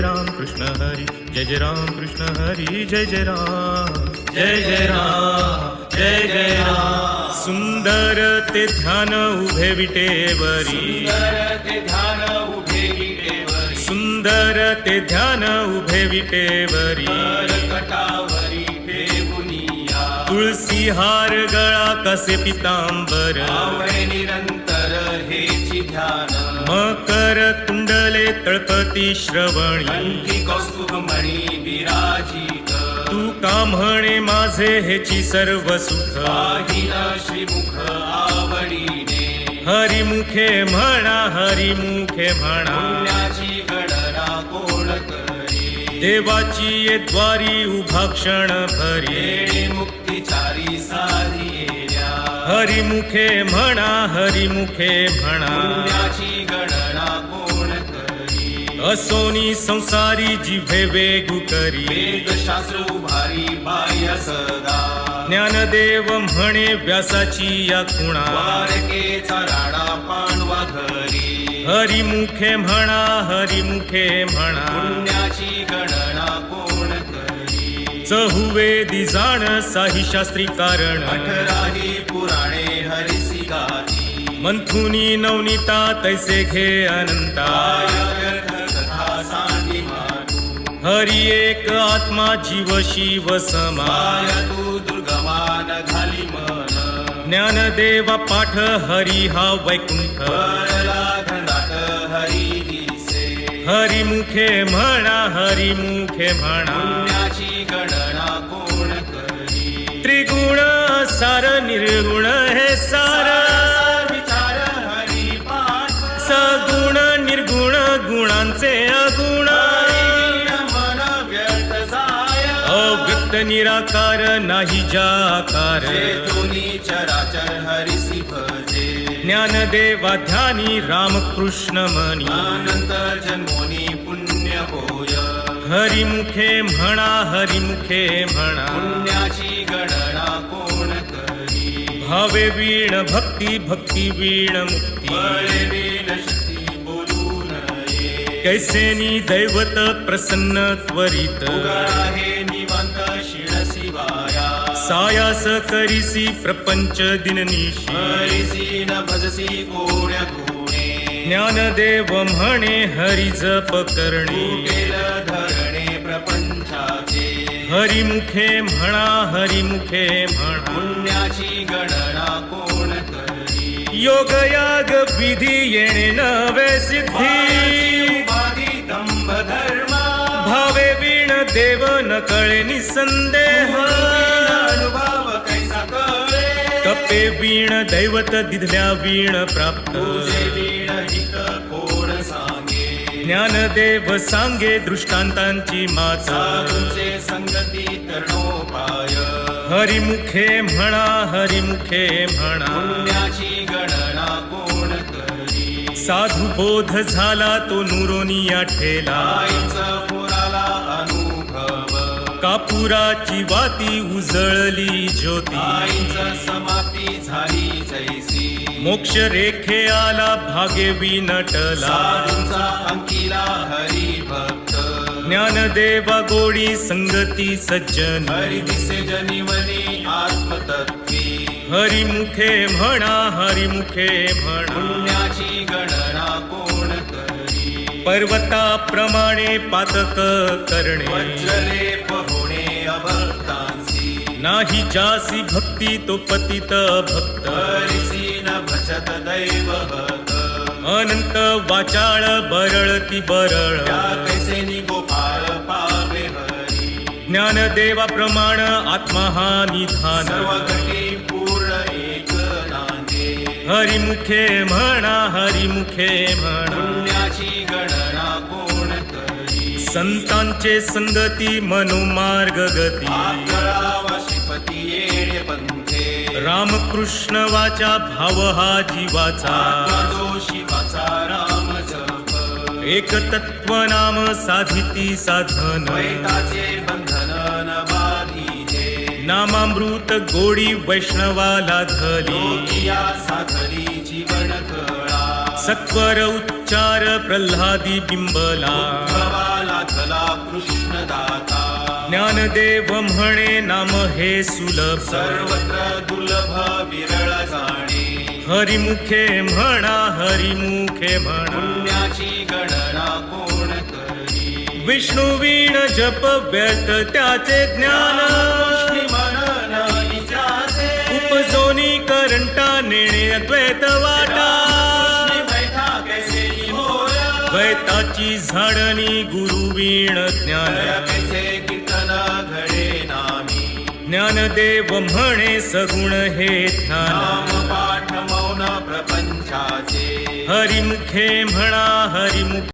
राम कृष्ण हरी जय जय राम कृष्ण हरी जय जय राम। जय जय राम जय जय राम। सुंदर ते ध्यान उभे विटेवरी सुंदर ते ध्यान उभे विटेवरी तुळसी हार गळा कसे पितांबर। निरंतर हेची ध्यान। मकर कुंडले तळपती श्रवणी. कौस्तुभमणी विराजित. तू का म्हणे माझे हेची सर्व सुख? श्रीमुख आवडीने. हरिमुखे म्हणा हरिमुखे म्हणा. पुण्याची गणना कोण करी? देवाची ये द्वारी उभा क्षण भरी. मुक्तिचारी साधिया हरिमुखे म्हणा हरिमुखे म्हणा. गणना कोण असोनी संसारी जिभे वेगू करी. वेदशास्त्र उभारी बाह्य सदा. ज्ञानदेव म्हणे व्यासाची या खुणा. द्वारकेचा राणा पांडवा घरी. हरिमुखे म्हणा हरिमुखे म्हणा. पुण्याची गणना कोण करी? चहुवेदी जाण साही शास्त्री कारण. अठराही पुराणे हरिसी गाती मंथुनी नवनीता तैसे घे अनंता. हरी एक आत्मा जीव शिव समाय तू दुर्गमान घाली मन ज्ञानदेवा पाठ हरी हा वैकुंठ. करला हरी दिसे हरिमुखे म्हणा हरिमुखे म्हणा. पुण्याची गणना कोण करी त्रिगुण सार निर्गुण हे सार निराकार नाही जाकार. चराचर हरिसी भजे. ज्ञानदेवा ध्यानी रामकृष्ण मनी. अनंत जन्मोनी पुण्य होय. हरिमुखे म्हणा हरिमुखे म्हणा. पुण्याची गणना कोण करी? भावे वीण भक्ती भक्ती वीण मुक्ती. वीण शक्ती बोलू नये कैसेनी दैवत प्रसन्न त्वरित. उगाळा शिळ शिवाया सायास करिसी प्रपंच दिननिशी। हरिसी न भजसी कोण्या गुणे। ज्ञानदेव म्हणे हरी जप करणे। धरणे प्रपंचाचे। हरिमुखे म्हणा हरिमुखे म्हणा। पुण्याची गणना कोण करी? योग याग विधी येणे नवे सिद्धी। देव न कळे निसंदेह. अनुभव कैसा कळे. कपे वीण दैवत दिधल्या वीण प्राप्त. कोण सांगे. ज्ञानदेव सांगे दृष्टांतांची माता. संगती तरणोपाय. हरिमुखे म्हणा हरिमुखे म्हणा. पुण्याची गणना कोण करी साधू बोध झाला तो नुरोनिया ठेला. आईचा पुराला अनुभव कापुराची वाती उजळली ज्योती. आईचा समाप्ती झाली जैसी. मोक्ष रेखे आला भागे विनटला. साधूंचा अंकिला हरी भक्त. ज्ञानदेवा गोडी संगती सज्जन. हरी दिसे जनिवनी आत्मतत्वी. हरिमुखे म्हणा हरिमुखे म्हणा. पुण्याची गणना कोण करी पर्वताप्रमाणे पातक करणे. वज्रलेप अभक्तांसी नाही जासी भक्ती तो पतित भक्त. भजत दैवहत अनंत वाचाळ बरळती बरळ. गोपाळ पावे हरी. ज्ञानदेवा प्रमाण आत्मा हा निधान. सर्व घटी पूर्ण एक नांदे. हरिमुखे म्हणा हरिमुखे म्हणा. पुण्याची गणना कोण करी संतांचे संगती मनोमार्ग गती. वशिपती येणे पंथे. रामकृष्ण वाचा भाव हा जीवाचा शिवाचा राम जप. एक तत्व नाम साधिती साधन. द्वैताचे बंधन न नामामृत गोडी वैष्णवाला लोकिया साधली जीवन कळा. सत्वर उच्चार प्रल्हादी बिंबला. ज्ञानदेव म्हणे नाम हे सुलभ. सर्वत्र दुर्लभ विरळ जाणे. हरिमुखे म्हणा हरिमुखे म्हणा. पुण्याची गणना कोण करी? विष्णू वीण जप व्यर्थ त्याचे ज्ञान. उपजोनी करंटा नेणे अद्वैत वाटा. द्वैताची झाडणी गुरु वीण ज्ञान. ज्ञानदेव म्हणे सगुण हे ध्यान. नाम पाठ मौन प्रपंचाचे. हरिमुखे म्हणा हरिमुख